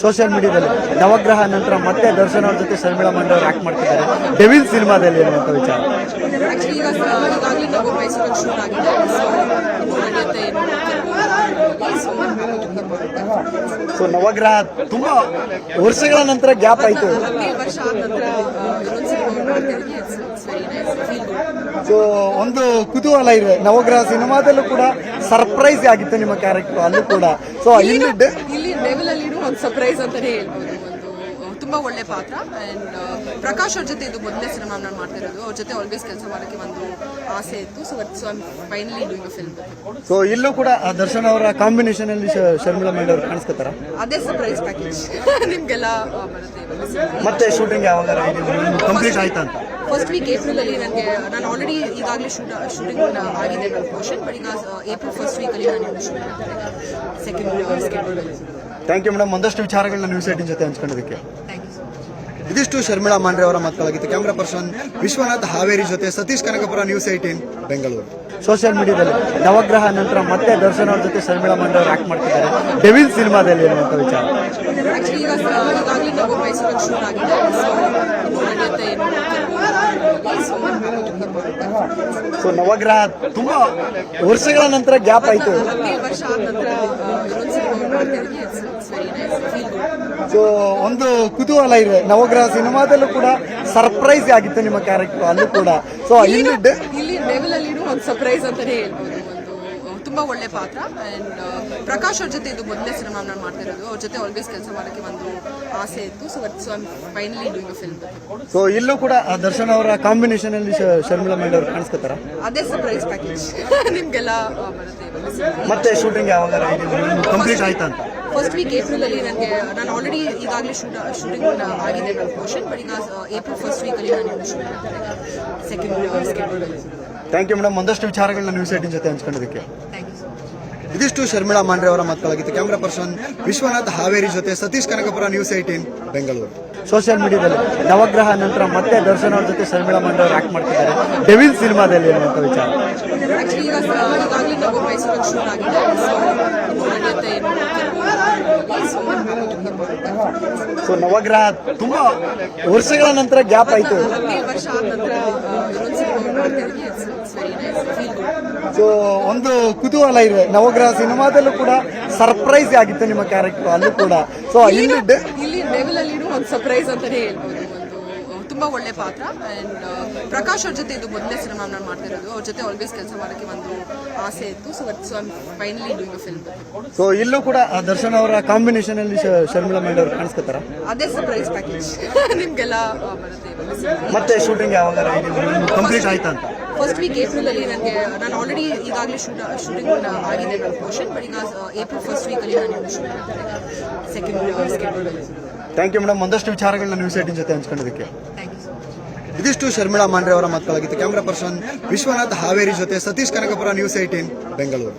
Social ಮೀಡಿಯಾದಲ್ಲಿ ನವಗ್ರಹ ನಂತರ ಮತ್ತೆ ದರ್ಶನ್ ಅವ್ರ ಜೊತೆ ಶರ್ಮಿಳಾ ಮಂಡಿ ಅವ್ರು ಆಕ್ಟ್ ಮಾಡ್ತಿದ್ದಾರೆ. ಡೆವಿಲ್ ಸಿನಿಮಾದಲ್ಲಿ ಅನ್ನುವಂಥ ವಿಚಾರ. ಸ- ನವಗ್ರಹ ತುಂಬಾ ವರ್ಷಗಳ ನಂತರ ಗ್ಯಾಪ್ ಆಯ್ತು. ಸೊ ಒಂದು ಕುತೂಹಲ ಇದೆ. ನವಗ್ರಹ ಸಿನಿಮಾದಲ್ಲೂ ಕೂಡ ಸರ್ಪ್ರೈಸ್ ಆಗಿತ್ತು ನಿಮ್ಮ ಕ್ಯಾರೆಕ್ಟರ್ ಅಲ್ಲೂ ಕೂಡ. ಸೊ ಇಲ್ಲಿ ಒಂದು ಸರ್ಪ್ರೈಸ್ ಅಂತಲೇ ಹೇಳ್ಬೋದು. ಒಂದು ತುಂಬ ಒಳ್ಳೆ ಪಾತ್ರ. ಆ್ಯಂಡ್ ಪ್ರಕಾಶ್ ಅವ್ರ ಜೊತೆ ಇದು ಮೊದಲನೇ ಸಿನಿಮಾ ನಾನು ಮಾಡ್ತಿರೋದು. ಅವ್ರ ಜೊತೆ ಆಲ್ವೇಸ್ ಕೆಲಸ ಮಾಡೋಕ್ಕೆ ಒಂದು ಆಸೆ ಇತ್ತು. So so one finally doing film so ಇಲ್ಲೂ ಕೂಡ ಆ ದರ್ಶನ್ ಅವರ ಕಾಂಬಿನೇಷನ್ ಅಲ್ಲಿ ಶರ್ಮಿಳಾ ಮಂಡ್ ಅವ್ರು ಕಾಣಿಸ್ಕೊತಾರ? ಅದೇ ಸರ್ಪ್ರೈಸ್ ಪ್ಯಾಕೇಜ್ ನಿಮ್ಗೆಲ್ಲ ಬರುತ್ತೆ ಮತ್ತೆ ಶೂಟಿಂಗ್ ಯಾವಾಗ ಕಂಪ್ಲೀಟ್ ಆಯ್ತಾ ಅಂತ? ಫಸ್ಟ್ ವೀಕ್ ಏಪ್ರಿಲಲ್ಲಿ ನನಗೆ ನಾನು ಆಲ್ರೆಡಿ ಈಗಾಗಲೇ ಶೂಟ್ ಶೂಟಿಂಗ್ ಆಗಿದೆ ನನ್ನ ಪೋರ್ಷನ್ ಬಟ್ ಈಗ ಏಪ್ರಿಲ್ ಫಸ್ಟ್ ವೀಕಲ್ಲಿ ನಾನು ಶೂಟ್ ಮಾಡ್ತೀನಿ. ಸೆಕೆಂಡ್ ಥ್ಯಾಂಕ್ ಯು ಮೇಡಮ್ ಒಂದಷ್ಟು ವಿಚಾರಗಳನ್ನ ನ್ಯೂಸ್ ಏಟಿನ ಜೊತೆ ಹಂಚ್ಕೊಂಡಿದ್ದಕ್ಕೆ. ಥ್ಯಾಂಕ್ ಯು ಇದಿಷ್ಟು ಶರ್ಮಿಳಾ ಮಾಂಡ್ರೆ ಅವರ ಮಾತುಗಳಾಗಿತ್ತು ಕ್ಯಾಮ್ರಾ ಪರ್ಸನ್ ವಿಶ್ವನಾಥ್ ಹಾವೇರಿ ಜೊತೆ Satish Kanakapura news eighteen Bengaluru. Social ಮೀಡಿಯಾದಲ್ಲಿ ನವಗ್ರಹ ನಂತರ ಮತ್ತೆ ದರ್ಶನ್ ಅವರ ಜೊತೆ ಶರ್ಮಿಳಾ ಮಾಂಡ್ರೆ ಅವರು ಆಕ್ಟ್ ಮಾಡ್ತಿದ್ದಾರೆ. ಡೆವಿಲ್ ಸಿನಿಮಾದಲ್ಲಿ ಅನ್ನುವಂಥ ವಿಚಾರ. ಸ- ನವಗ್ರಹ ತುಂಬಾ ವರ್ಷಗಳ ನಂತರ ಗ್ಯಾಪ್ ಆಯ್ತು. ವರ್ಷ ಆದ ನಂತರ ಸೊ ಒಂದು ಕುತೂಹಲ ಇದೆ. ನವಗ್ರಹ ಸಿನಿಮಾದಲ್ಲೂ ಕೂಡ ಸರ್ಪ್ರೈಸ್ ಆಗಿತ್ತು ನಿಮ್ಮ ಕ್ಯಾರೆಕ್ಟರ್ ಅಲ್ಲೂ ಕೂಡ. ಸೊ ಇಲ್ಲಿ ಇಲ್ಲಿ ಒಂದು ಸರ್ಪ್ರೈಸ್ ಅಂತಾನೆ ಹೇಳ್ಬೋದು. ಒಂದು ತುಂಬಾ ಒಳ್ಳೆ ಪಾತ್ರ. ಅಂಡ್ ಪ್ರಕಾಶ್ ಅವ್ರ ಜೊತೆ ಇದು ಮೊದಲನೇ ಸಿನಿಮಾ ನಾನು ಮಾಡ್ತಿರೋದು ಅವ್ರ ಜೊತೆ ಆಲ್ವೇಸ್ ಕೆಲಸ ಮಾಡೋಕ್ಕೆ ಒಂದು ಆಸೆ ಇತ್ತು. So so I finally doing a film so ಇಲ್ಲೂ ಕೂಡ ಆ ದರ್ಶನ್ ಅವರ ಕಾಂಬಿನೇಷನ್ ಅಲ್ಲಿ ಶರ್ಮಿಳಾ ಮಂಡಿ ಅವರು ಕಾಣಿಸ್ಕೊತಾರ? ಅದೇ ಸರ್ಪ್ರೈಸ್ ಪ್ಯಾಕೇಜ್ ನಿಮ್ಗೆಲ್ಲ ಬರುತ್ತೆ. ಮತ್ತೆ ಶೂಟಿಂಗ್ ಯಾವಾಗ ಕಂಪ್ಲೀಟ್ ಆಯ್ತಾ ಅಂತ? ಫಸ್ಟ್ ವೀಕ್ ಏಪ್ರಿಲ್ ಅಲ್ಲಿ ನನಗೆ ನಾನು ಆಲ್ರೆಡಿ ಈಗಾಗಲೇ ಶೂಟ್ ಶೂಟಿಂಗ್ ಆಗಿದೆ ನನ್ನ ಪೋರ್ಷನ್ ಬಟ್ ಈಗ ಏಪ್ರಿಲ್ ಫಸ್ಟ್ ವೀಕಲ್ಲಿ ನಾನು shoot second thank you madam ಒಂದಷ್ಟು ವಿಚಾರಗಳನ್ನ ನ್ಯೂಸ್ ಏಟಿನ್ ಜೊತೆ ಹಂಚ್ಕೊಂಡಿದ್ದಕ್ಕೆ. ಇದಿಷ್ಟು ಶರ್ಮಿಳಾ ಮಾಂಡ್ರೆ ಅವರ ಮಕ್ಕಳಾಗಿತ್ತು ಕ್ಯಾಮ್ರಾ ಪರ್ಸನ್ ವಿಶ್ವನಾಥ್ ಹಾವೇರಿ ಜೊತೆ Satish Kanakapura news eighteen Bengaluru social ಮೀಡಿಯಾದಲ್ಲಿ ನವಗ್ರಹ ನಂತರ ಮತ್ತೆ ದರ್ಶನ್ ಅವರ ಜೊತೆ ಶರ್ಮಿಳಾ ಮಾಂಡ್ರೆ ಅವರು ಆಕ್ಟ್ ಮಾಡ್ತಿದ್ದಾರೆ. ಡೆವಿಲ್ ಸಿನಿಮಾದಲ್ಲಿ ಅನ್ನುವಂಥ ವಿಚಾರ. ಆಗಿದೆ. ಸೊ ನವಗ್ರಹ ತುಂಬಾ ವರ್ಷಗಳ ನಂತರ ಗ್ಯಾಪ್ ಆಯ್ತು. ಸೊ ಒಂದು ಕುತೂಹಲ ಇದೆ. ನವಗ್ರಹ ಸಿನಿಮಾದಲ್ಲೂ ಕೂಡ ಸರ್ಪ್ರೈಸ್ ಆಗಿತ್ತು ನಿಮ್ಮ ಕ್ಯಾರೆಕ್ಟರ್ ಅಲ್ಲೂ ಕೂಡ. ಸೊ ಇಲ್ಲಿ ಸರ್ಪ್ರೈಸ್ ಅಂತಾನೆ ಹೇಳ್ಬೋದು. ತುಂಬಾ ಒಳ್ಳೆ ಪಾತ್ರ. ಅಂಡ್ ಪ್ರಕಾಶ್ ಅವ್ರ ಜೊತೆ ಇದು ಮೊದಲೇ ಸಿನಿಮಾ ನಾನು ಮಾಡ್ತಿರೋದು. ಅವ್ರ ಜೊತೆ ಆಲ್ವೇಸ್ ಕೆಲಸ ಮಾಡೋಕ್ಕೆ ಒಂದು ಆಸೆ ಇತ್ತು. So so I finally doing film so ಇಲ್ಲೂ ಕೂಡ ಆ ದರ್ಶನ್ ಅವರ ಕಾಂಬಿನೇಷನ್ ಅಲ್ಲಿ ಶರ್ಮಿಳಾ ಮಂಡ್ ಅವ್ರು ಕಾಣಿಸ್ಕೊತಾರ? ಅದೇ ಸರ್ಪ್ರೈಸ್ ಪ್ಯಾಕೇಜ್ ನಿಮ್ಗೆಲ್ಲ ಬರುತ್ತೆ ಮತ್ತೆ ಶೂಟಿಂಗ್ ಯಾವಾಗ ಕಂಪ್ಲೀಟ್ ಆಯ್ತಾ ಅಂತ? ಫಸ್ಟ್ ವೀಕ್ ಏಪ್ರಿಲ್ ಅಲ್ಲಿ ನನಗೆ ನಾನು ಆಲ್ರೆಡಿ ಈಗಾಗಲೇ ಶೂಟ್ ಶೂಟಿಂಗ್ ಆಗಿದೆ ನನ್ನ ಪೋರ್ಷನ್ ಬಟ್ ಈಗ ಏಪ್ರಿಲ್ ಫಸ್ಟ್ ವೀಕಲ್ಲಿ ನಾನು ಶೂಟ್ ಮಾಡ್ತೀನಿ. ಸೆಕೆಂಡ್ ಥ್ಯಾಂಕ್ ಯು ಮೇಡಮ್ ಒಂದಷ್ಟು ವಿಚಾರಗಳನ್ನ ನ್ಯೂಸ್ ಏಟಿನ್ ಜೊತೆ ಹಂಚ್ಕೊಂಡಿದ್ದಕ್ಕೆ. ಇದಿಷ್ಟು ಶರ್ಮಿಳಾ ಮಾಂಡ್ರೆ ಅವರ ಮಕ್ಕಳಾಗಿತ್ತು ಕ್ಯಾಮ್ರಾ ಪರ್ಸನ್ ವಿಶ್ವನಾಥ್ ಹಾವೇರಿ ಜೊತೆ ಸತೀಶ್ ಕನಕಪುರ ನ್ಯೂಸ್ ಏಟೀನ್ ಬೆಂಗಳೂರು.